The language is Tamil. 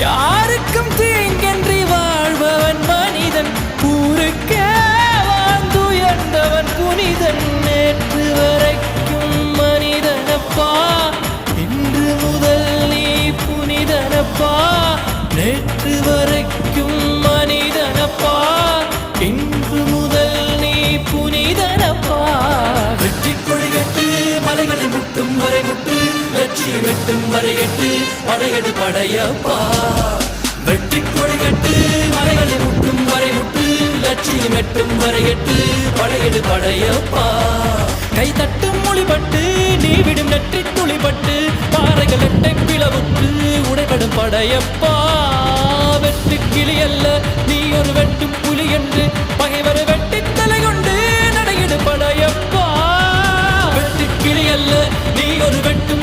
யாருக்கும் தீங்கன்றி வாழ்பவன் மனிதன். ஊருக்கே வாழ்ந்துயர்ந்தவன் புனிதன். நேற்று வரைக்கும் மனிதனப்பா. இன்று முதல் நீ புனிதனப்பா. நேற்று வரைக்கும் லட்சியம் வெட்டும் வரையட்டு படையடு படையப்பா. வெற்றி கொடிகட்டு மலைகளை முட்டும் வரை முட்டு லட்சியம் எட்டும் வரையட்டு படையடு படையப்பா. கை தட்டும் மொழிபட்டு நீ விடும் நெற்றி துளிபட்டு பாறைகள் எட்டை பிளவுற்று உடைபடும் படையப்பா. வெட்டு கிளி அல்ல நீ ஒரு வெட்டும் புலி என்று பகைவரை வெட்டி தலை கொண்டு நடையிடு படையப்பா. வெட்டு கிளி அல்ல நீ ஒரு வெட்டும்